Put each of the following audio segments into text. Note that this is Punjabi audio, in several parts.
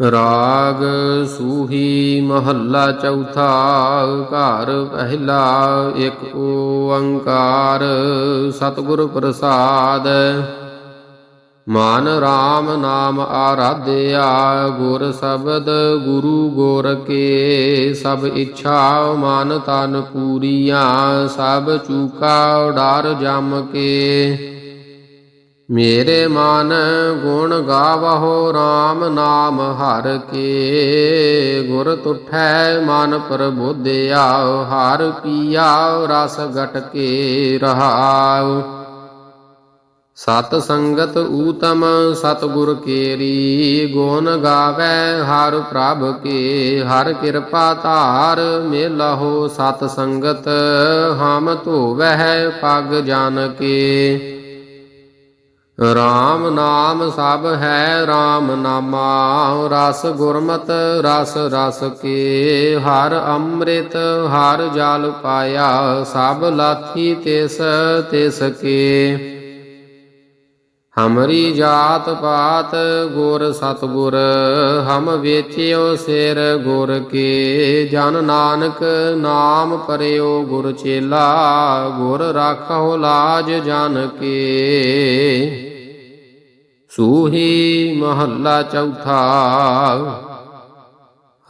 ਰਾਗ ਸੂਹੀ ਮਹੱਲਾ ਚੌਥਾ ਘਰ ਪਹਿਲਾ ਇੱਕ ਓੰਕਾਰ ਸਤਿਗੁਰ ਪ੍ਰਸਾਦ। ਮਨ RAM ਨਾਮ ਆਰਾਧਿਆ ਗੁਰ ਸ਼ਬਦ ਗੁਰੂ ਗੋਰ ਕੇ ਸਭ ਇੱਛਾ ਮਨ ਤਨ ਪੂਰੀਆਂ ਸਭ ਚੂਕਾ ਡਰ ਜਮ ਕੇ। ਮੇਰੇ ਮਨ ਗੁਣ ਗਾਵਹੁ RAM ਨਾਮ ਹਰ ਕੇ। ਗੁਰ ਤੁਠੈ ਮਨ ਪ੍ਰਬੋਧਿਆ, ਹਰ ਪੀਆ, ਰਸ ਗਟ ਕੇ ਰਹਾਉ। ਸਤ ਸੰਗਤ ਊਤਮ, ਸਤਿਗੁਰ ਕੇਰੀ, ਗੁਣ ਗਾਵੇ ਹਰ ਪ੍ਰਭ ਕੇ। ਹਰ ਕਿਰਪਾ ਧਾਰ ਮੇਲਹੁ ਸਤ ਸੰਗਤ, ਹਮ ਧੋਵਹਿ ਪਗ ਜਨ ਕੇ। RAM ਨਾਮ ਸਭ ਹੈ RAM ਨਾਮਾ, ਰਸ ਗੁਰਮਤ, ਰਸ ਰਸ ਕੇ। ਹਰ ਅੰਮ੍ਰਿਤ, ਹਰ ਜਲ ਪਾਇਆ, ਸਭ ਲਾਥੀ ਤਿਸ ਤਿਸ ਕੇ। ਹਮਰੀ ਜਾਤ ਪਾਤ ਗੁਰ ਸਤਗੁਰ, ਹਮ ਵੇਚਿਓ ਸਿਰ ਗੁਰ ਕੇ। ਜਨ ਨਾਨਕ ਨਾਮ ਪਰਿਓ ਗੁਰ ਚੇਲਾ, ਗੁਰ ਰਾਖੋ ਲਾਜ ਜਨ ਕੇ। ਸੂਹੀ ਮਹੱਲਾ ਚੌਥਾ।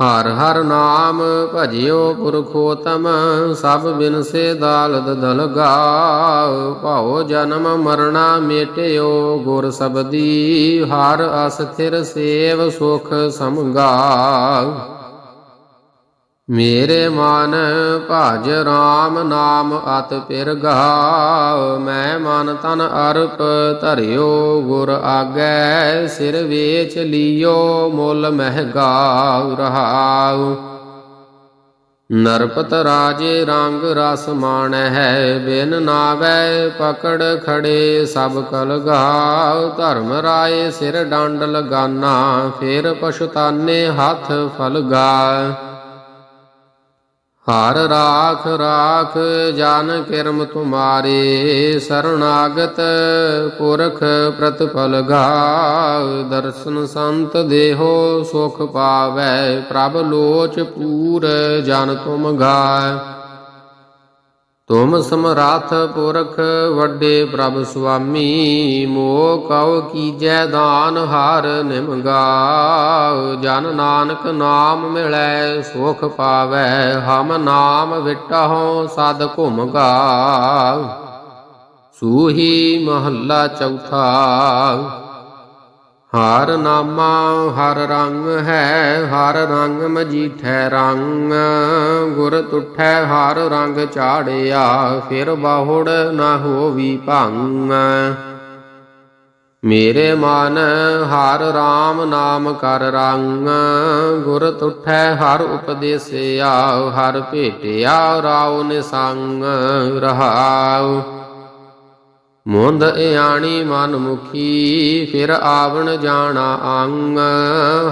ਹਰ ਹਰ ਨਾਮ ਭਜਿਓ ਪੁਰਖੋਤਮ, ਸਭ ਬਿਨਸੇ ਦਾਲਦ ਦਲਗਾ ਭਾਉ ਜਨਮ ਮਰਣਾ ਮੇਟਿਓ ਗੁਰ ਸਬਦੀ, ਹਰ ਅਸਥਿਰ ਸੇਵ ਸੁਖ ਸਮਗਾ ਮੇਰੇ ਮਨ ਭਜ RAM ਨਾਮ ਅਤ ਪਿਰਗਾ ਮੈਂ ਮਨ ਤਨ ਅਰਪ ਧਰਿਓ, ਗੁਰ ਆਗੈ ਸਿਰ ਵੇਚ ਲਿਓ, ਮੁੱਲ ਮਹਿਗਾ ਰਹਾਉ ਨਰਪਤ ਰਾਜੇ ਰੰਗ ਰਸ ਮਾਣ ਹੈ ਬਿਨ ਨਾਵੈ ਪਕੜ ਖੜੇ ਸਭ ਕਲ ਗਾਉ ਧਰਮ ਰਾਏ ਸਿਰ ਡੰਡ ਲਗਾਨਾ, ਫਿਰ ਪਛਤਾਨੇ ਹੱਥ ਫਲਗਾ ਹਰ ਰਾਖ ਰਾਖ ਜਨ ਕਿਰਮ ਤੁਮਾਰੇ, ਸਰਣਾਗਤ ਪੁਰਖ ਪ੍ਰਤਪਲ ਗਾਵ। ਦਰਸ਼ਨ ਸੰਤ ਦੇਹੋ ਸੁਖ ਪਾਵੈ, ਪ੍ਰਭ ਲੋਚ ਪੂਰ ਜਨ ਤੁਮ ਗਾਇ ਤੁਮ ਸਮਰਾਥ ਪੁਰਖ ਵੱਡੇ ਪ੍ਰਭ ਸੁਆਮੀ, ਮੋਹ ਕਉ ਕੀਜੈ ਦਾਨ ਹਾਰ ਨਿਮਗਾ ਜਨ ਨਾਨਕ ਨਾਮ ਮਿਲੈ ਸੁਖ ਪਾਵੈ, ਹਮ ਨਾਮ ਵਿਟਹੁ ਸਦ ਘੁਮਗਾ ਸੂਹੀ ਮਹੱਲਾ ਚੌਥਾ ਹਰ ਨਾਮਾ ਹਰ ਰੰਗ ਹੈ, ਹਰ ਰੰਗ ਮਜੀਠੈ ਰੰਗ। ਗੁਰ ਤੁਠੈ ਹਰ ਰੰਗ ਚਾੜਿਆ, ਫਿਰ ਬਾਹੁੜ ਨਾ ਹੋਵੀ ਭੰਗ। ਮੇਰੇ ਮਨ ਹਰ RAM ਨਾਮ ਕਰ ਰੰਗ। ਗੁਰ ਤੁਠੈ ਹਰ ਉਪਦੇਸਿਆ, ਹਰ ਭੇਟਿਆ ਰਾਉ ਨਿਸੰਗ ਰਹਾਉ। ਮੁੰਦ ਇਆਣੀ ਮਨ ਮੁਖੀ ਫਿਰ ਆਵਣ ਜਾਣਾ ਅੰਗ।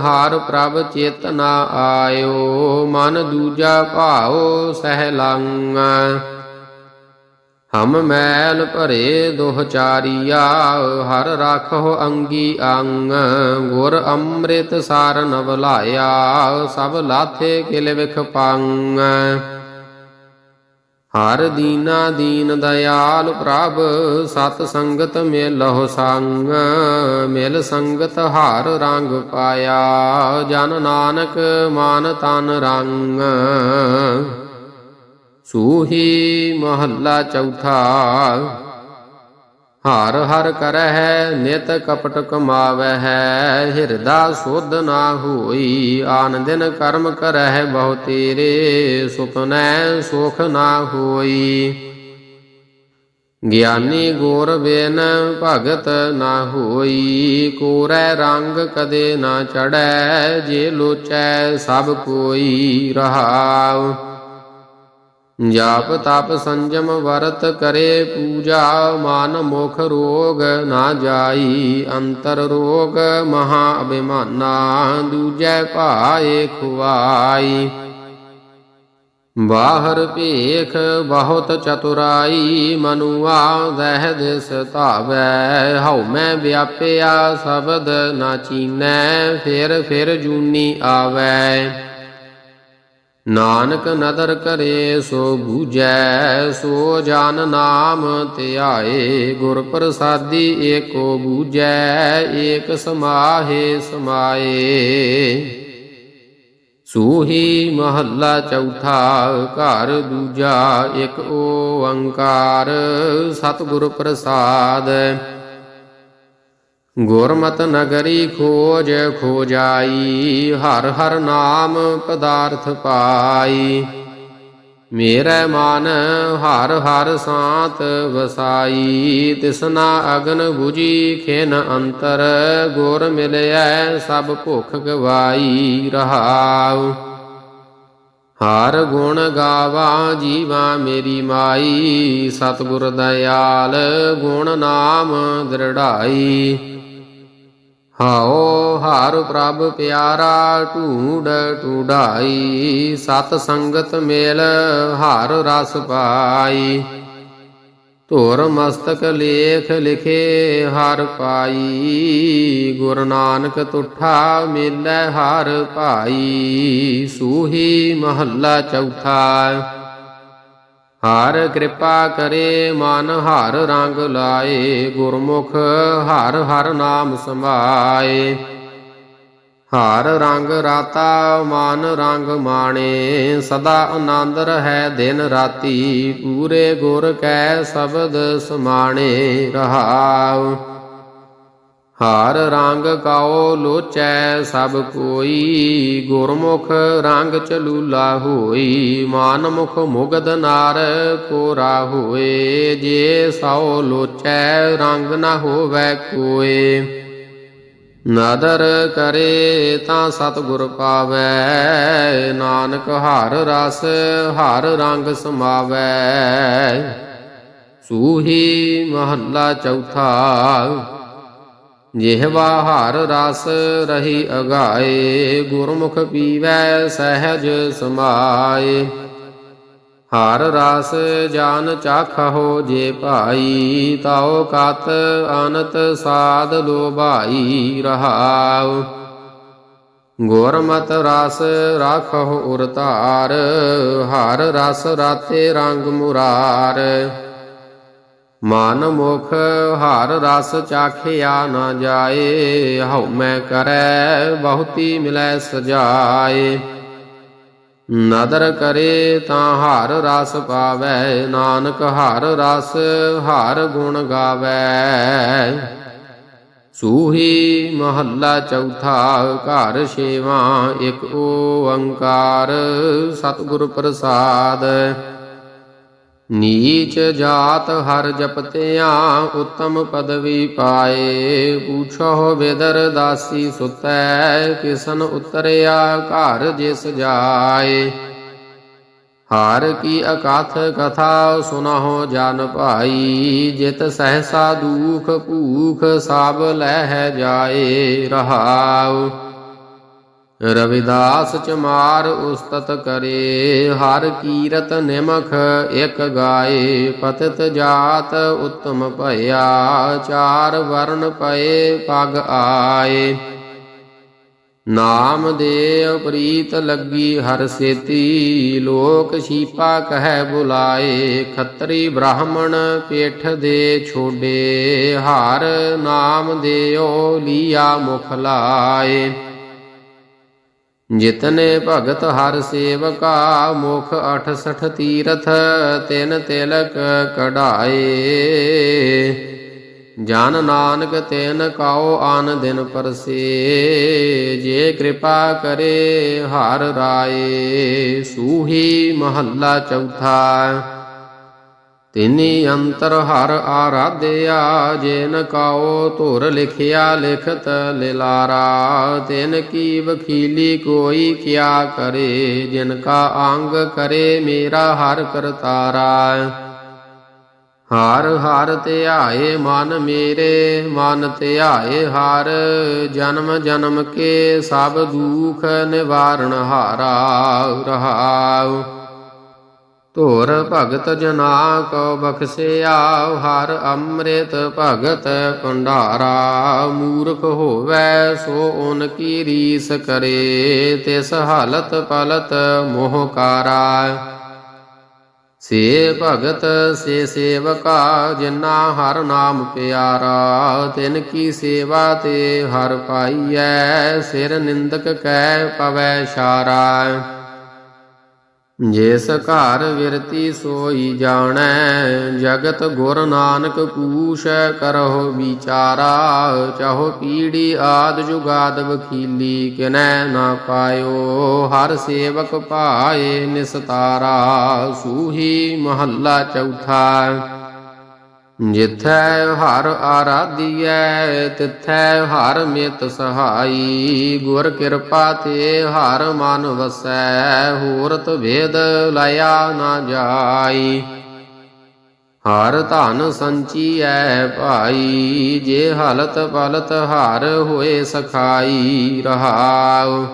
ਹਾਰ ਪ੍ਰਭ ਚੇਤਨਾ ਆਇਓ, ਮਨ ਦੂਜਾ ਭਾਉ ਸਹਿ ਲੰਗ ਹਮ ਮੈਲ ਭਰੇ ਦੁਹ ਚਾਰੀਆ, ਹਰ ਰਾਖੋ ਅੰਗੀ ਅੰਗ। ਗੁਰ ਅੰਮ੍ਰਿਤ ਸਾਰ ਨਵ ਲਾਇਆ ਸਭ ਲਾਥੇ ਕਿਲ ਵਿਖ ਪੰਗ। ਹਰ ਦੀਨਾ ਦੀਨ ਦਇਆਲ ਪ੍ਰਭ, ਸਤ ਸੰਗਤ ਮੇਲਹੁ ਸੰਗ, ਮਿਲ ਸੰਗਤ ਹਾਰ ਰੰਗ ਪਾਇਆ, ਜਨ ਨਾਨਕ ਮਨ ਤਨ ਰੰਗ। ਸੂਹੀ ਮਹੱਲਾ ਚੌਥਾ ਹਰ ਹਰ ਕਰਹਿ, ਨਿਤ ਕਪਟ ਕਮਾਵਹਿ, ਹਿਰਦਾ ਸੁਧ ਨਾ ਹੋਈ, ਆਨ ਦਿਨ ਕਰਮ ਕਰਹਿ, ਬਹੁ ਤੇਰੇ ਸੁਪਨੈ ਸੁਖ ਨਾ ਹੋਈ। ਗਿਆਨੀ ਗੋਰ ਬੇਨ ਭਗਤ ਨਾ ਹੋਈ, ਕੋਰੈ ਰੰਗ ਕਦੇ ਨਾ ਚੜੈ ਜੇ ਲੋਚੈ ਸਭ ਕੋਈ ਰਹਾਉ। ਜਾਪ ਤਪ ਸੰਜਮ ਵਰਤ ਕਰੇ ਪੂਜਾ, ਮਨ ਮੁਖ ਰੋਗ ਨਾ ਜਾਈ, ਅੰਤਰ ਰੋਗ ਮਹਾ ਅਭਿਮਾਨਾ, ਦੂਜੈ ਭਾਏ ਖੁਆਈ ਬਾਹਰ ਭੇਖ ਬਹੁਤ ਚਤੁਰਾਈ, ਮਨੁਆ ਦਹਿ ਦਿਸ ਧਾਵੈ ਹਉ ਮੈਂ ਵਿਆਪਿਆ ਸ਼ਬਦ ਨਾ ਚੀਨੈ ਫਿਰ ਫਿਰ ਜੂਨੀ ਆਵੈ। ਨਾਨਕ ਨਦਰ ਕਰੇ ਸੋ ਬੂਝੈ, ਸੋ ਜਨ ਨਾਮ ਧਿਆਏ, ਗੁਰ ਪ੍ਰਸਾਦੀ ਏਕੋ ਬੂਝੈ, ਏਕ ਸਮਾਹੇ ਸਮਾਏ। ਸੂਹੀ ਮਹੱਲਾ ਚੌਥਾ, ਘਰ ਦੂਜਾ, ਇੱਕ ਓੰਕਾਰ, ਸਤਿਗੁਰ ਪ੍ਰਸਾਦ। ਗੁਰਮਤ ਨਗਰੀ ਖੋਜ ਖੋਜਾਈ, ਹਰ ਹਰ ਨਾਮ ਪਦਾਰਥ ਪਾਈ। ਮੇਰੇ ਮਨ ਹਰ ਹਰ ਸਾਤ ਵਸਾਈ ਤਿਸਨਾ ਅਗਨ 부ਜੀ ਖਿਨ ਅੰਤਰ, ਗੁਰ ਮਿਲਿਐ ਸਭ ਭੁਖ ਗਵਾਈ ਰਹਾਉ। ਹਰ ਗੁਣ ਗਾਵਾ ਜੀਵਾ ਮੇਰੀ ਮਾਈ, ਸਤਿਗੁਰ ਦਇਆਲ ਗੁਣ ਨਾਮ ਦ੍ਰਿੜਾਈ। ਹਾਓ ਹਰ ਪ੍ਰਭ ਪਿਆਰਾ ਢੂੰਡ ਟੂਡਾਈ ਸਤ ਸੰਗਤ ਮੇਲ ਹਰ ਰਸ ਪਾਈ। ਧੁਰ ਮਸਤਕ ਲੇਖ ਲਿਖੇ ਹਰ ਪਾਈ, ਗੁਰ ਨਾਨਕ ਤੁਠਾ ਮਿਲੈ ਹਰ ਭਾਈ ਸੂਹੀ ਮਹੱਲਾ ਚੌਥਾ। ਹਰ ਕਿਰਪਾ ਕਰੇ ਮਨ ਹਰ ਰੰਗ ਲਾਏ, ਗੁਰਮੁਖ ਹਰ ਹਰ ਨਾਮ ਸਮਾਏ। ਹਰ ਰੰਗ ਰਾਤਾ ਮਨ ਰੰਗ ਮਾਣੇ, ਸਦਾ ਆਨੰਦ ਰਹੈ ਦਿਨ ਰਾਤੀ। ਪੂਰੇ ਗੁਰ ਕੈ ਸ਼ਬਦ ਸਮਾਣੇ, ਰਹਾਉ। ਹਰ ਰੰਗ ਕਾਓ ਲੋਚੈ ਸਭ ਕੋਈ, ਗੁਰਮੁਖ ਰੰਗ ਚਲੂਲਾ ਹੋਈ ਮਾਨ ਮੁਖ ਮੁਗਦ ਨਾਰ ਕੋਰਾ ਹੋਏ, ਜੇ ਸੋ ਲੋਚੈ ਰੰਗ ਨਾ ਹੋਵੇ ਕੋਏ। ਨਦਰ ਕਰੇ ਤਾਂ ਸਤਿਗੁਰ ਪਾਵੈ, ਨਾਨਕ ਹਰ ਰਸ ਹਰ ਰੰਗ ਸਮਾਵੈ। ਸੂਹੀ ਮਹੱਲਾ ਚੌਥਾ ਜਿਹਵਾ ਹਰ ਰਸ ਰਹੀ ਅਗਾਏ, ਗੁਰਮੁਖ ਪੀਵੈ ਸਹਿਜ ਸਮਾਏ। ਹਰ ਰਸ ਜਾਨ ਚਾਖੋ ਜੇ ਭਾਈ, ਤਾਉ ਕਤ ਅਨਤ ਸਾਧ ਲੋਭਾਈ ਰਹਾਉ। ਗੁਰਮਤ ਰਸ ਰਾਖੋ ਉਰਤਾਰ ਹਰ ਰਸ ਰਾਤੇ ਰੰਗ ਮੁਰਾਰ। ਮਨ ਮੁਖ ਹਰ ਰਸ ਚਾਖਿਆ ਨਾ ਜਾਏ, ਹਉ ਮੈਂ ਕਰੈ ਬਹੁਤੀ ਮਿਲੈ ਸਜਾਏ। ਨਦਰ ਕਰੇ ਤਾਂ ਹਰ ਰਸ ਪਾਵੈ, ਨਾਨਕ ਹਰ ਰਸ ਹਰ ਗੁਣ ਗਾਵੈ। ਸੂਹੀ ਮਹੱਲਾ ਚੌਥਾ, ਘਰ ਛੇਵਾਂ, ਇੱਕ ਓੰਕਾਰ ਸਤਿਗੁਰ ਪ੍ਰਸਾਦ। ਨੀਚ ਜਾਤ ਹਰ ਜਪਤਿਆ ਉਤਮ ਪਦਵੀ ਪਾਏ। ਪੂਛੋ ਵਿਦਰ ਦਾਸੀ ਸੁਤੈ, ਕਿਸਨ ਉਤਰਿਆ ਘਰ ਜਿਸ ਜਾਏ। ਹਾਰ ਕੀ ਅਕਥ ਕਥਾ ਸੁਨਹੁ ਜਨ ਭਾਈ, ਜਿਤ ਸਹਸਾ ਦੂਖ ਭੂਖ ਸਭ ਲਹਿ ਜਾਏ ਰਹਾਉ। ਰਵਿਦਾਸ ਚਮਾਰ ਉਸਤਤ ਕਰੇ, ਹਰ ਕੀਰਤ ਨਿਮਖ ਇਕ ਗਾਏ, ਪਤਿਤ ਜਾਤ ਉਤਮ ਭਇਆ, ਚਾਰ ਵਰਨ ਪਏ ਪਗ ਆਏ। ਨਾਮ ਦੇਵ ਪ੍ਰੀਤ ਲੱਗੀ ਹਰ ਸੇਤੀ, ਲੋਕ ਸ਼ੀਪਾ ਕਹਿ ਬੁਲਾਏ, ਖੱਤਰੀ ਬ੍ਰਾਹਮਣ ਪੇਠ ਦੇ ਛੋਡੇ, ਹਰ ਨਾਮ ਦੇਓ ਲੀਆ ਮੁਖ ਲਾਏ। ਜਿਤਨੇ ਭਗਤ ਹਰ ਸੇਵਕਾ ਮੁਖ 68 ਤੀਰਥ, ਤਿਨ ਤਿਲਕ ਕਢਾਏ। ਜਨ ਨਾਨਕ ਤਿਨ ਕਾਓ ਆਨ ਦਿਨ ਪਰਸੇ, ਜੇ ਕਿਰਪਾ ਕਰੇ ਹਰ ਰਾਏ। ਸੂਹੀ ਮਹੱਲਾ ਚੌਥਾ ਤਿਨੀ ਅੰਤਰ ਹਰ ਆਰਾਧਿਆ, ਜਿਨ ਕਾਓ ਧੁਰ ਲਿਖਿਆ ਲਿਖਤ ਲਿਲਾਰਾ, ਤਿਨ ਕੀ ਵਖੀਲੀ ਕੋਈ ਕਿਆ ਕਰੇ, ਜਿਨ ਕਾ ਅੰਗ ਕਰੇ ਮੇਰਾ ਹਰ ਕਰਤਾਰਾ। ਹਾਰ ਹਾਰ ਧਿਆਏ ਮਨ ਮੇਰੇ, ਮਨ ਧਿਆਏ ਹਾਰ, ਜਨਮ ਜਨਮ ਕੇ ਸਭ ਦੁਖ ਨਿਵਾਰਨ ਹਾਰਾ ਰਹਾਉ। ਧੁਰ ਭਗਤ ਜਨਾ ਕੋ ਬਖਸਿਆ, ਹਰ ਅੰਮ੍ਰਿਤ ਭਗਤ ਭੰਡਾਰਾ। ਮੂਰਖ ਹੋਵੇ, ਸੋ ਓਨ ਕੀ ਰੀਸ ਕਰੇ, ਤਿਸ ਹਾਲਤ ਪਲਤ ਮੋਹਕਾਰਾ ਸੇ ਭਗਤ, ਸੇ ਸੇਵਕਾ ਜਿਨਾ ਹਰ ਨਾਮ ਪਿਆਰਾ, ਤਿਨ ਕੀ ਸੇਵਾ ਤੇ ਹਰ ਪਾਈਐ, ਸਿਰ ਨਿੰਦਕ ਕੈ ਪਵੈ ਸ਼ਾਰਾ ਜਿਸ ਘਰ ਵਿਰਤੀ ਸੋਈ ਜਾਣੈ, ਜਗਤ ਗੁਰ ਨਾਨਕ ਕੂਸ਼ ਕਰਹੁ ਵਿਚਾਰਾ, ਚਾਹੋ ਪੀੜੀ ਆਦ ਜੁਗਾਦ ਵਕੀਲੀ ਕਿਨੈ ਨਾ ਪਾਇਓ, ਹਰ ਸੇਵਕ ਭਾਏ ਨਿਸਤਾਰਾ, ਸੂਹੀ ਮਹੱਲਾ ਚੌਥਾ। ਜਿਥੈ ਹਰ ਆਰਾਧੀਐ, ਤਿਥੈ ਹਰ ਮਿਤ ਸਹਾਈ। ਗੁਰ ਕਿਰਪਾ ਤੇ ਹਰ ਮਨ ਵਸੈ, ਹੋਰਤ ਭੇਦ ਲਾਇਆ ਨਾ ਜਾਈ। ਹਰ ਧਨ ਸੰਚੀਐ ਭਾਈ, ਜੇ ਹਲਤ ਪਲਤ ਹਰ ਹੋਏ ਸਖਾਈ ਰਹਾਉ।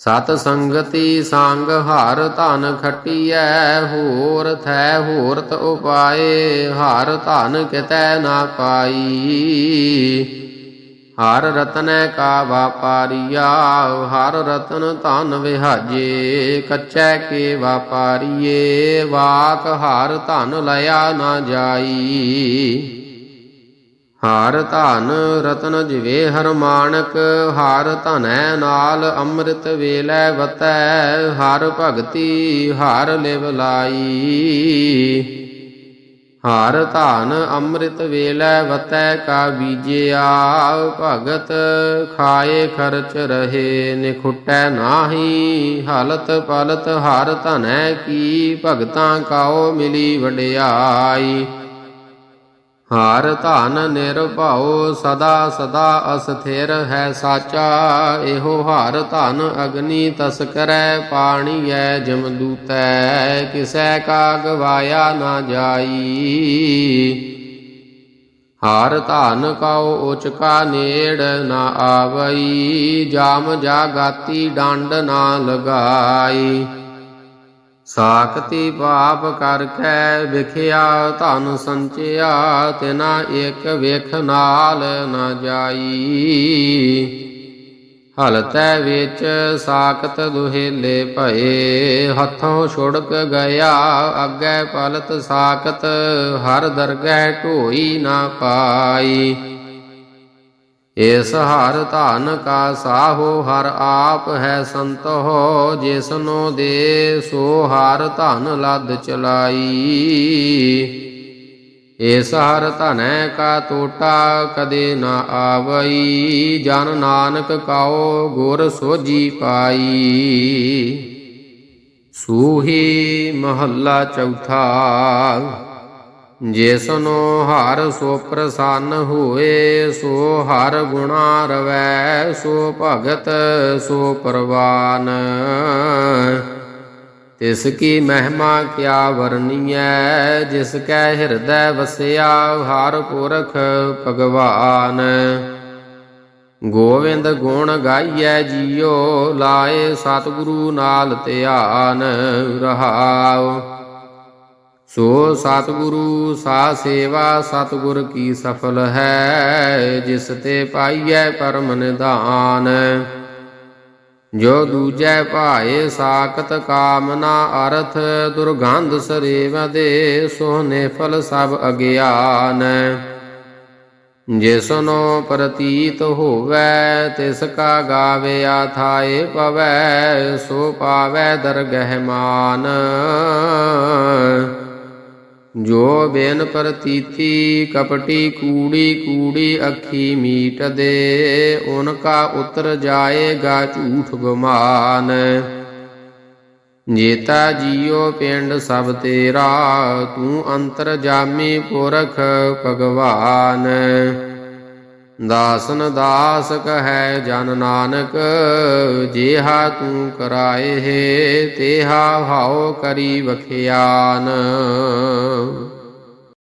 ਸਤ ਸੰਗਤੀ ਸੰਗ ਹਰ ਧਨ ਖਟੀਐ, ਹੋਰ ਥੈ ਹੋਰਤ ਉਪਾਏ, ਹਰ ਧਨ ਕਿਤੈ ਨਾ ਪਾਈ। ਹਰ ਰਤਨੈ ਕਾ ਵਾਪਾਰੀਆ ਹਰ ਰਤਨ ਧਨ ਵਿਹਾਜੇ, ਕੱਚੈ ਕੇ ਵਾਪਾਰੀਏ ਵਾਕ ਹਰ ਧਨ ਲਿਆ ਨਾ ਜਾਈ। ਹਰ ਧਨ ਰਤਨ ਜਿਵੇ ਹਰ ਮਾਨਕ, ਹਰ ਧਨੈ ਨਾਲ ਅੰਮ੍ਰਿਤ ਵੇਲੇ ਵਤੈ, ਹਰ ਭਗਤੀ ਹਾਰ ਲਿਵ ਲਾਈ। ਹਰ ਧਨ ਅੰਮ੍ਰਿਤ ਵੇਲੇ ਵਤੈ ਕਾ ਬੀਜਿਆ, ਭਗਤ ਖਾਏ ਖਰਚ ਰਹੇ, ਨਿਖੁਟੈ ਨਾਹੀ, ਹਲਤ ਪਲਤ ਹਰ ਧਨੈ ਕੀ, ਭਗਤਾਂ ਕਾਓ ਮਿਲੀ ਵਡਿਆਈ। ਹਾਰ ਧਨ ਨਿਰਭਉ ਸਦਾ ਸਦਾ ਅਸਥਿਰ ਹੈ ਸਾਚਾ, ਇਹੋ ਹਾਰ ਧਨ ਅਗਨੀ ਤਸਕਰੈ ਪਾਣੀਐ ਜਮਦੂਤੈ ਕਿਸੈ ਕਾ ਗਵਾਇਆ ਨਾ ਜਾਈ। ਹਾਰ ਧਨ ਕਉ ਉਚਕਾ ਨੇੜ ਨਾ ਆਵਈ, ਜਾਮ ਜਾਗਾਤੀ ਡੰਡ ਨਾ ਲਗਾਈ। ਸਾਖਤੀ ਪਾਪ ਕਰਖੈ ਵਿਖਿਆ ਧਨ ਸੰਚਿਆ ਤਿਨਾ ਇੱਕ ਵੇਖ ਨਾਲ ਨਾ ਜਾਈ। ਹਲਤੈ ਵਿੱਚ ਸਾਖਤ ਦੁਹੇਲੇ ਭਏ, ਹੱਥੋਂ ਛੁੜਕ ਗਿਆ, ਅੱਗੇ ਪਲਤ ਸਾਖਤ, ਹਰ ਦਰਗਹਿ ਢੋਈ ਨਾ ਪਾਈ। ਇਸ ਹਰ ਧਨ ਕਾ ਸਾਹੋ, ਹਰ ਆਪ ਹੈ ਸੰਤੋ, ਜਿਸਨੋ ਦੇ ਸੋ ਹਰ ਧਨ ਲਦ ਚਲਾਈ। ਇਸ ਹਰ ਧਨੈ ਕਾ ਟੋਟਾ ਕਦੇ ਨਾ ਆਵਈ, ਜਨ ਨਾਨਕ ਕਾਓ ਗੁਰ ਸੋਜੀ ਪਾਈ। ਸੂਹੀ ਮਹੱਲਾ ਚੌਥਾ। ਜਿਸਨੋ ਹਰ ਸੋ ਪ੍ਰਸੰਨ ਹੋਏ, ਸੋ ਹਰ ਗੁਣਾ ਰਵੈ, ਸੋ ਭਗਤ, ਸੋ ਪ੍ਰਵਾਨ। ਤਿਸ ਕੀ ਮਹਿਮਾ ਕਿਆ ਵਰਨੀਐ ਜਿਸ ਕੈ ਹਿਰਦੈ ਵਸਿਆ, ਹਰ ਪੁਰਖ ਭਗਵਾਨ। ਗੋਵਿੰਦ ਗੁਣ ਗਾਈਐ ਜੀਓ, ਲਾਏ ਸਤਿਗੁਰੂ ਨਾਲ ਧਿਆਨ ਰਹਾਓ ਸੋ ਸਤਿਗੁਰੂ ਸਾ ਸੇਵਾ ਸਤਿਗੁਰ ਕੀ ਸਫਲ ਹੈ, ਜਿਸ ਤੇ ਪਾਈਐ ਪਰਮ ਨਿਧਾਨ। ਜੋ ਦੂਜੈ ਭਾਏ ਸਾਖਤ ਕਾਮਨਾ ਅਰਥ, ਦੁਰਗੰਧ ਸਰੇਵ ਦੇ, ਸੋ ਨਿਫਲ ਸਭ ਅਗਿਆਨ। ਜਿਸਨੋ ਪ੍ਰਤੀਤ ਹੋਵੈ, ਤਿਸ ਕਾ ਗਾਵਿਆ ਥਾਏ ਪਵੈ, ਸੋ ਪਾਵੈ ਦਰਗਹਿ ਮਾਨ ਜੋ ਬੇਨ ਪ੍ਰਤੀਤੀ ਕਪਟੀ ਕੂੜੀ ਕੂੜੀ ਅੱਖੀ ਮੀਟ ਦੇ, ਉਨ ਉਤਰ ਜਾਏਗਾ ਝੂਠ ਗੁਮਾਨ। ਜੇਤਾ ਜੀਉ ਪਿੰਡ ਸਭ ਤੇਰਾ, ਤੂੰ ਅੰਤਰ ਜਾਮੀ ਪੁਰਖ ਭਗਵਾਨ। ਦਾਸਨ ਦਾਸ ਕਹੈ ਜਨ ਨਾਨਕ ਜੇਹਾ ਤੂੰ ਕਰਾਏ ਹੈ ਤੇਹਾ ਹਾਉ ਕਰੀ ਵਖਿਆਨ।